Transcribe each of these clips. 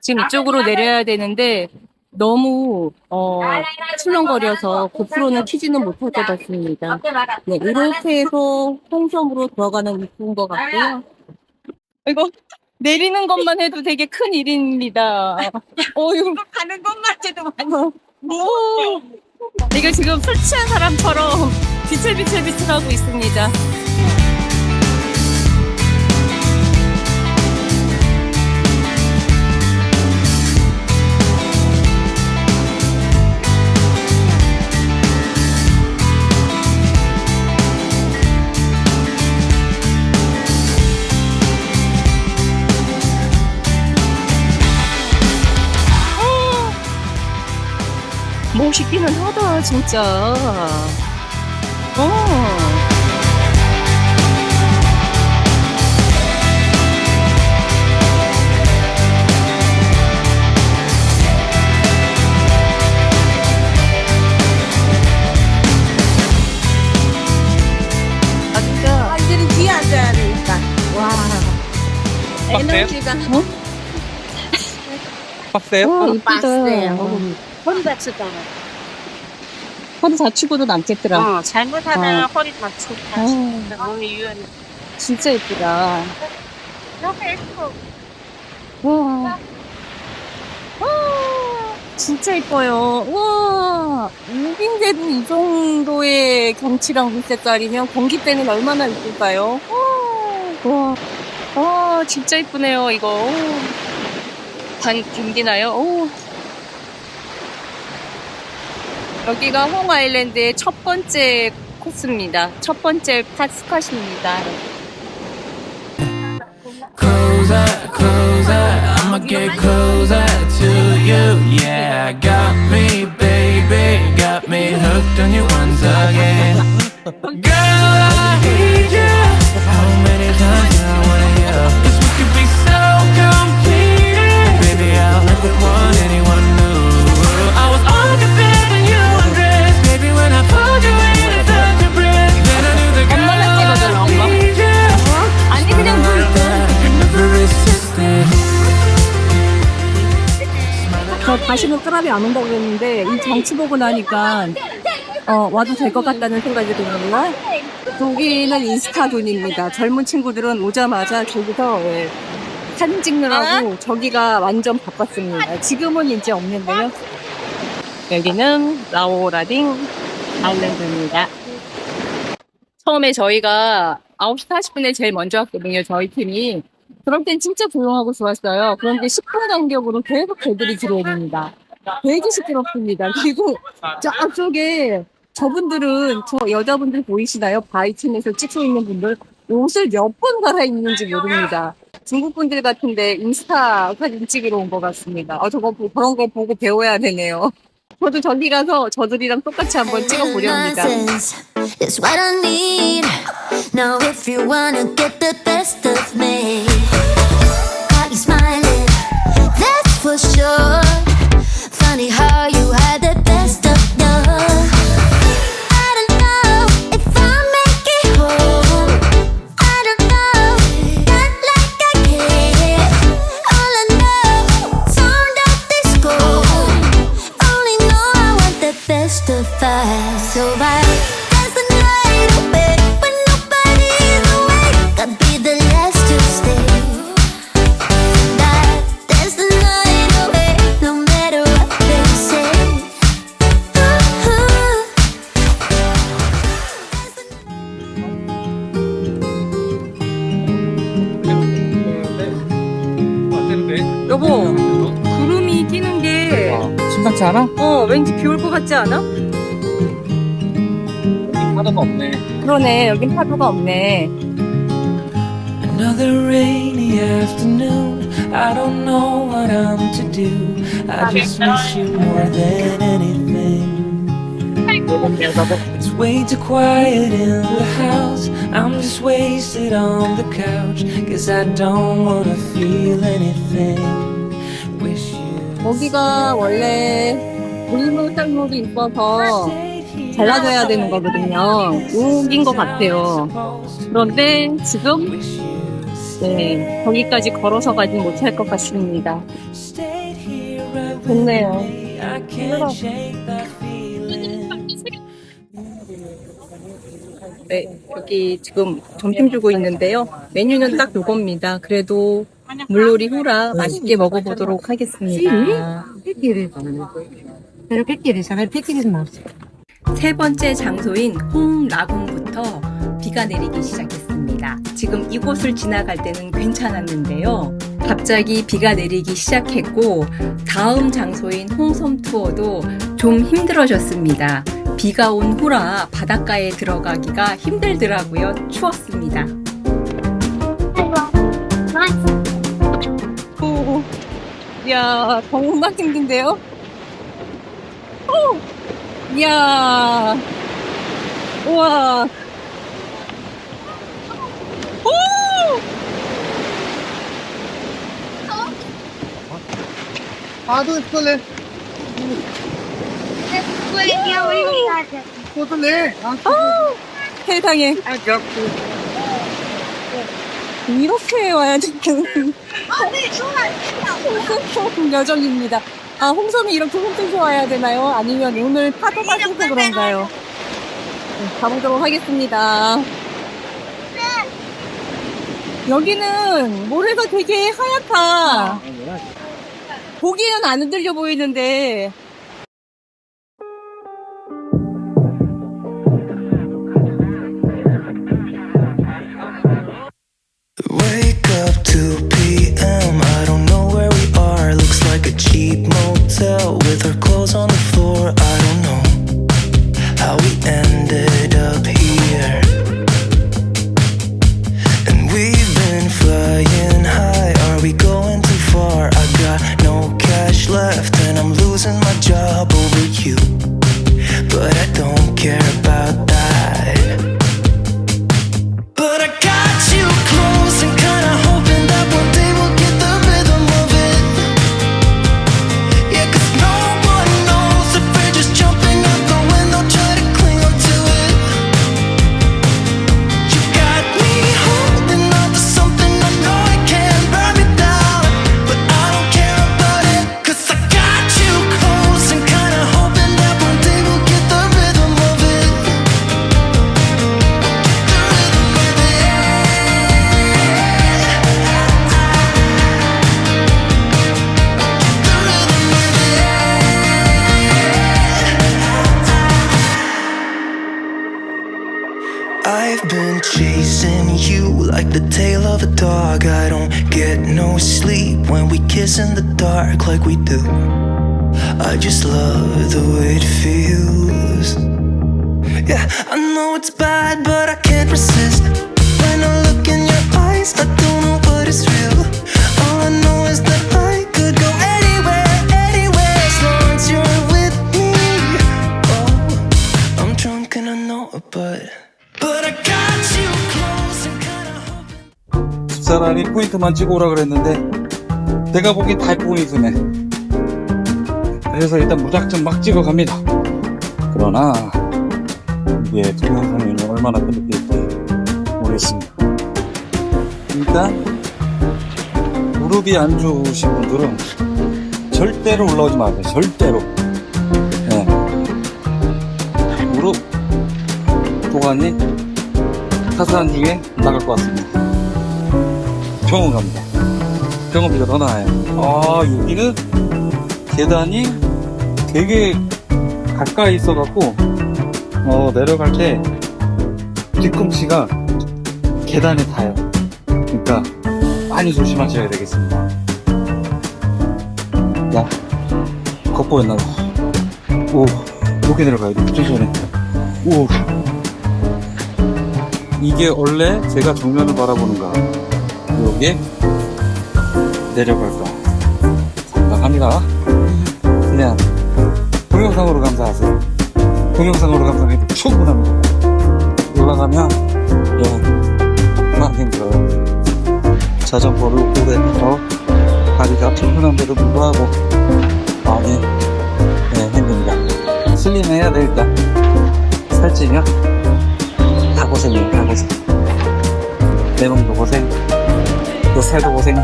지금 이쪽으로 내려야 되는데 너무 어 출렁거려서 고프로는 키지는 못할 것 같습니다. 네, 이렇게 해서 홍섬으로 들어가는 입구인 것 같고요. 이거 내리는 것만 해도 되게 큰 일입니다. 어유 가는 것만 해도 오, 이거 지금 술 취한 사람처럼 비틀비틀비틀하고 있습니다. 있기는 하다, 진짜. 어. 아, 진짜. 완전히 뒤에 앉아야 되니까. 와. 에너지가 빡세요? 와, 이쁘다. 빡세요. 다칠까 봐. 허리 다치고도 남겠더라. 어, 잘못하면 어. 허리 다치고 어, 몸이 유연해. 진짜 이쁘다. 이렇게 예쁘고. 와. 와, 진짜 이뻐요. 와, 여긴데도 이 정도의 경치랑 물 색깔이면 경기 때는 얼마나 이쁠까요? 와, 와, 와, 진짜 이쁘네요, 이거. 단, 견디나요? 오. 여기가 홍 아일랜드의 첫 번째 코스입니다. 첫 번째 파스컷입니다. 끄랍이 안 온다고 그랬는데 이 장치 보고 나니까 어, 와도 될 것 같다는 생각이 드네요. 저기는 인스타존입니다. 젊은 친구들은 오자마자 저기서 예, 사진 찍느라고 저기가 완전 바빴습니다. 지금은 이제 없는데요. 여기는 라오라딩 아일랜드입니다. 처음에 저희가 9시 40분에 제일 먼저 왔거든요. 저희 팀이. 그럴 땐 진짜 조용하고 좋았어요. 그런데 10분 간격으로 계속 개들이 들어옵니다. 되게 시끄럽습니다. 그리고 저쪽에 저분들은 저 여자분들 보이시나요? 바이튼에서 찍고 있는 분들 옷을 몇 번 갈아입는지 모릅니다. 중국 분들 같은데 인스타 사진 찍으러 온 것 같습니다. 어, 저거 보- 그런 거 보고 배워야 되네요. 저도 저기 가서 저들이랑 똑같이 한번 찍어보렵니다. Nonsense is what I need. Now, if you wanna get the best of me, got you smiling, that's for sure. 비 올 것 같지 않아? 하나도 없네. 그러네, 여긴 파도가 없네. Another rainy afternoon. I don't know what I'm to do. I just miss you more than anything. It's way too quiet in the house. I'm just wasted on the couch. Cause I don't wanna feel anything. Wish you 거기가 원래 있어서 stayed here. 달라져야 되는 거거든요. 여기인 것 같아요. 그런데 지금 네 거기까지 걸어서 가진 못할 것 같습니다. 좋네요. 네, 여기 지금 점심 주고 있는데요. 메뉴는 딱 요겁니다. 그래도 물놀이 후라 맛있게 먹어보도록 하겠습니다. Pero ¿qué quieres? Saber qué quieres más. 세 번째 장소인 홍라궁부터 비가 내리기 시작했습니다. 지금 이곳을 지나갈 때는 괜찮았는데요. 갑자기 비가 내리기 시작했고 다음 장소인 홍섬 투어도 좀 힘들어졌습니다. 비가 온 후라 바닷가에 들어가기가 힘들더라고요. 추웠습니다. 오, 야 정말 힘든데요? 오, 이야, 우와, 오! 아도 있을래? 꽂을래? 아, 세상에 아, 귀엽고. 이렇게 와야 지금 여정입니다. 아 홍섬이 이렇게 홈트서 와야 되나요? 아니면 오늘 파도가 세서 그런가요? 네, 가보도록 하겠습니다. 여기는 모래가 되게 하얗다. 보기에는 안 흔들려 보이는데 I just love the way it feels. Yeah, I know it's bad, but I can't resist. When I look in your eyes, I don't know what is real. All I know is that I could go anywhere, anywhere as long as you're with me. Oh, I'm drunk and I know it, but but I got you close and kinda hoping. 집사람이 포인트만 찍어 오라 그랬는데, 내가 보기엔 다 포인트네. 그래서 일단 무작정 막 찍어 갑니다. 그러나, 이게 동영상이 얼마나 끊길지 모르겠습니다. 일단, 무릎이 안 좋으신 분들은 절대로 올라오지 마세요. 절대로. 네. 무릎 도관이 타산 중에 나갈 것 같습니다. 병원 갑니다. 병원비가 더 나아요. 아, 여기는 계단이 되게 가까이 있어갖고, 어, 내려갈 때 뒤꿈치가 계단에 닿아요. 그러니까 많이 조심하셔야 되겠습니다. 야, 겉보였나 봐. 오, 높게 내려가야 돼. 천천히. 오. 이게 원래 제가 정면을 바라보는가. 여기에 내려갈까. 감사합니다. 동영상으로 감사하세요. 동영상으로 감사해도 충분합니다. 올라가면 예, 막 힘들어요. 자전거를 오래 타서 다리가 불편한데도 불구하고 많이 예, 힘듭니다. 슬림해야 돼 일단. 살찌면 다 고생이에요, 다 고생. 내 몸도 고생, 또 살도 고생.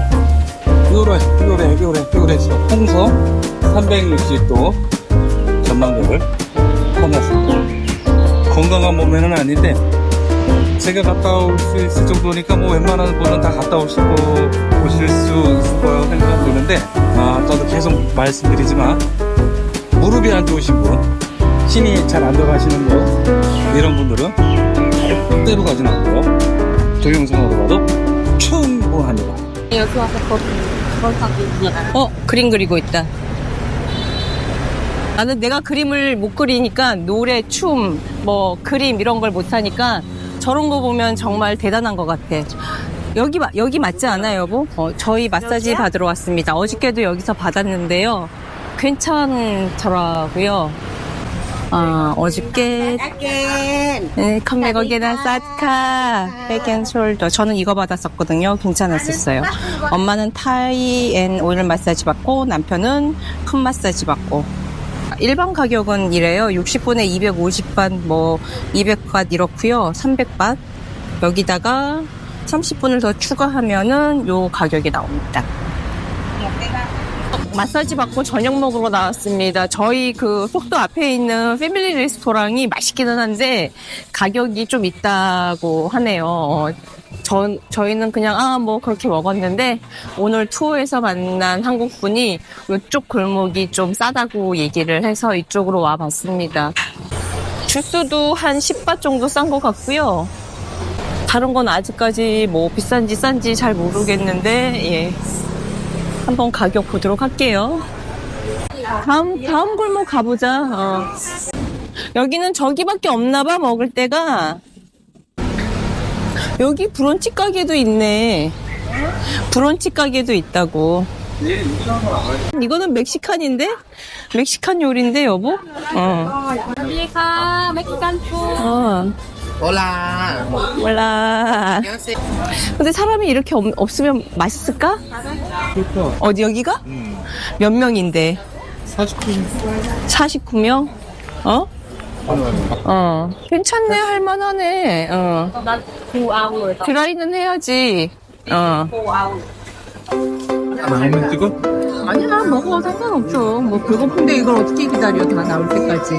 뾰래, 뾰래, 뾰래. 홍서 360도 전망대를 건넜습니다. 건강한 몸매는 아닌데, 제가 갔다 올 수 있을 정도니까 뭐 웬만한 분은 다 갔다 오시고 오실 수 있을 거라고 생각되는데, 아, 저도 계속 말씀드리지만, 무릎이 안 좋으신 분, 힘이 잘 안 들어가시는 분, 이런 분들은 절대로 가지 않고요. 동영상으로 봐도 충분합니다. 여기 와서 걸, 걸어 가고 어, 그림 그리고 있다. 나는 내가 그림을 못 그리니까 노래, 춤, 뭐 그림 이런 걸 못 하니까 저런 거 보면 정말 대단한 것 같아. 여기 마- 여기 맞지 않아요, 여보? 어, 저희 마사지 받으러 왔습니다. 어저께도 여기서 받았는데요. 괜찮더라고요. 아, 어저께 네, 컴백 어게나 사카 백앤 숄더 저는 이거 받았었거든요. 괜찮았었어요. 엄마는 타이 앤 오일 마사지 받고 남편은 풋 마사지 받고 일반 가격은 이래요. 60분에 250반, 뭐 200반 이렇고요. 300반. 여기다가 30분을 더 추가하면은 요 가격이 나옵니다. 마사지 받고 저녁 먹으러 나왔습니다. 저희 그 속도 앞에 있는 패밀리 레스토랑이 맛있기는 한데 가격이 좀 있다고 하네요. 어, 전, 저희는 그냥 아 뭐 그렇게 먹었는데 오늘 투어에서 만난 한국 분이 이쪽 골목이 좀 싸다고 얘기를 해서 이쪽으로 와 봤습니다. 주스도 한 10밭 정도 싼 것 같고요. 다른 건 아직까지 뭐 비싼지 싼지 잘 모르겠는데 예. 한번 가격 보도록 할게요. 다음 다음 골목 가보자. 어. 여기는 저기밖에 없나 봐 먹을 때가. 여기 브런치 가게도 있네. 브런치 가게도 있다고. 이거는 멕시칸인데? 멕시칸 요리인데 여보? 어. 어. 올라. 몰라. 근데 사람이 이렇게 없, 없으면 맛있을까? 그렇죠. 어디 여기가? 몇 명인데? 49분. 49명? 어? 어. 괜찮네, 할만하네. 어. 드라이는 해야지. 어. 라면 찍어? 아니야, 먹어. 상관없죠. 뭐, 배고픈데 이걸 어떻게 기다려, 다 나올 때까지.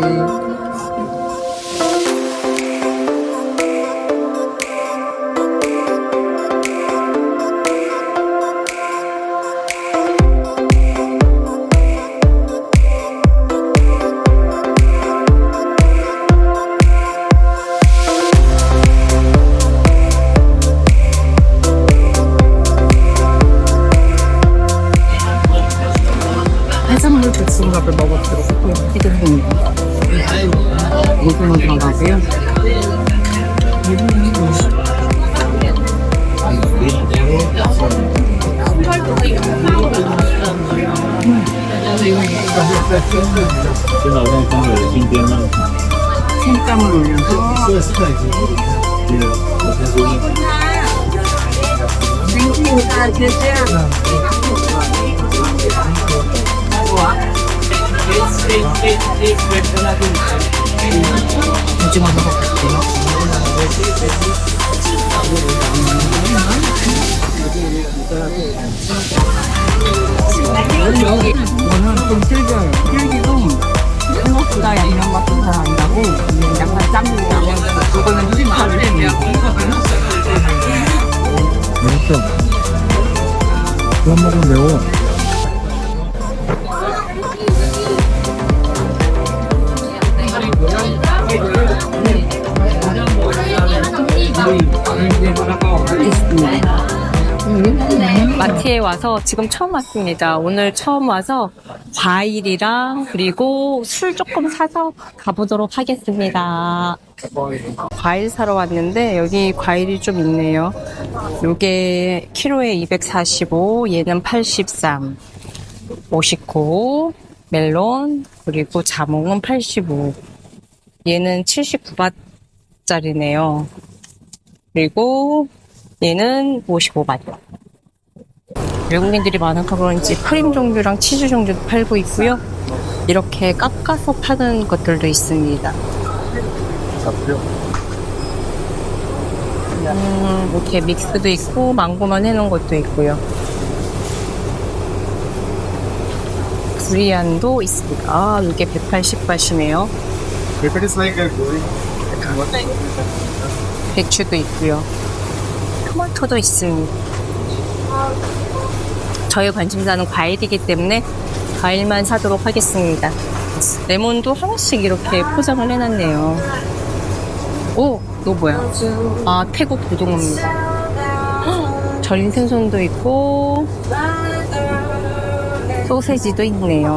생땀을 올려서 오징어 먹어볼게요. 여기 이거는 좀 질겨요. 질기고 생각보다 양념 맛도 잘 안다고 약간 짭니다. 이거는 좀 다르네요. 맛있어. 그만 먹으면 매워. 마트에 와서 지금 처음 왔습니다. 오늘 처음 와서 과일이랑 그리고 술 조금 사서 가보도록 하겠습니다. 과일 사러 왔는데 여기 과일이 좀 있네요. 요게 키로에 245, 얘는 83, 59, 멜론, 그리고 자몽은 85. 얘는 79바트짜리네요. 그리고 얘는 55바트. 외국인들이 많아서 그런지 크림 종류랑 치즈 종류도 팔고 있고요. 이렇게 깎아서 파는 것들도 있습니다. 음, 이렇게 믹스도 있고 망고만 해놓은 것도 있고요. 두리안도 있습니다. 아, 이게 180바시네요. 배추도 있고요. 토마토도 있습니다. 저의 관심사는 과일이기 때문에 과일만 사도록 하겠습니다. 레몬도 하나씩 이렇게 포장을 해놨네요. 오, 이거 뭐야? 아, 태국 고등어입니다. 헉, 절인 생선도 있고, 소세지도 있네요.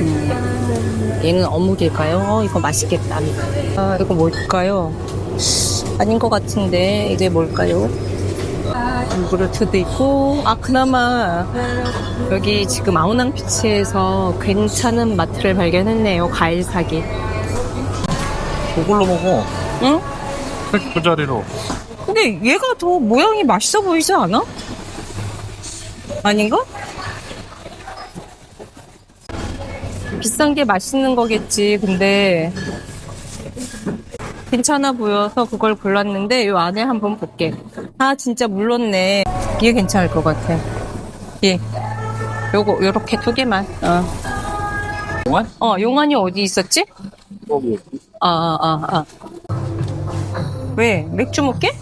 음, 얘는 어묵일까요? 어, 이거 맛있겠다. 아, 이거 뭘까요? 아닌 것 같은데, 이게 뭘까요? 요구르트도 있고, 아, 그나마 여기 지금 아우낭피치에서 괜찮은 마트를 발견했네요. 과일 사기. 그걸로 먹어. 응? 그 자리로. 근데 얘가 더 모양이 맛있어 보이지 않아? 아닌가? 비싼 게 맛있는 거겠지. 근데 괜찮아 보여서 그걸 골랐는데 요 안에 한번 볼게. 아 진짜 물렀네. 이게 괜찮을 것 같아. 예. 요거 요렇게 두 개만. 어. 용안? 어 용안이 어디 있었지? 아, 아, 아, 아. 왜? 맥주 먹게?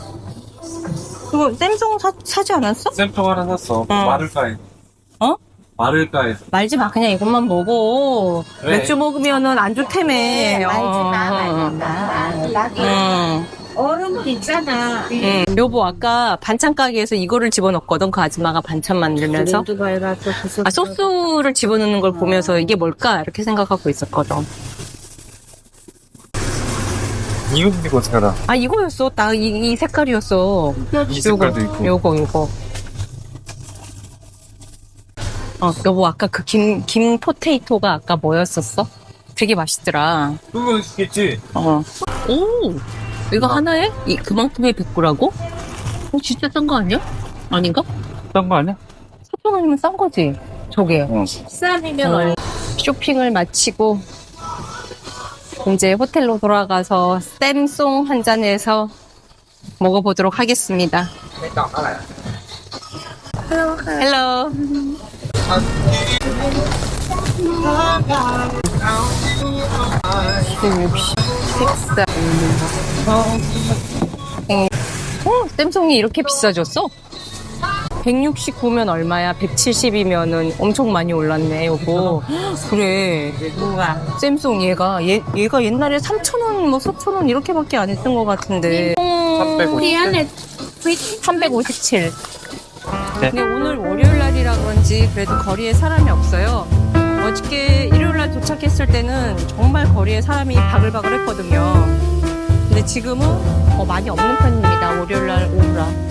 그거 쌤송 사, 사지 않았어? 샘통 하나 샀어. 마를까에. 어? 마를까에. 말지 마. 그냥 이것만 먹어. 왜? 맥주 먹으면은 안 좋다며. 네, 말지 마, 어. 말지 마. 응. 얼음은 있잖아. 응. 여보, 아까 반찬 가게에서 이거를 집어넣었거든. 그 아줌마가 반찬 만들면서. 그 소스. 아, 소스를 집어넣는 걸 보면서 이게 뭘까? 이렇게 생각하고 있었거든. 이거 이거 어떡하나. 아, 이거였어. 딱 이, 이 색깔이었어. 이 색깔도 있고. 요거, 요거. 어, 여보, 아까 그 김, 김 포테이토가 아까 뭐였었어? 되게 맛있더라. 그거 있겠지. 어. 오! 이거 하나에? 이, 그만큼의 100구라고? 어, 진짜 싼 거 아니야? 아닌가? 딴거 아니야? 4,000원이면 싼 거지? 저게. 응. 쌈이면 얼마? 쇼핑을 마치고, 이제 호텔로 돌아가서 쌤송 한 잔해서 먹어보도록 하겠습니다. 헬로. 역시 식사. 어, 쌤송이 이렇게 비싸졌어? 169면 얼마야? 170이면은 엄청 많이 올랐네, 여보. 그래. 뭐가? 쌤송 얘가, 얘, 얘가 옛날에 3,000원, 뭐 4,000원 이렇게밖에 안 했던 것 같은데. 357. 357. 네. 근데 오늘 월요일 날이라 그런지 그래도 거리에 사람이 없어요. 어저께 일요일 날 도착했을 때는 정말 거리에 사람이 바글바글 했거든요. 근데 지금은 어, 많이 없는 편입니다. 월요일 날 오후라.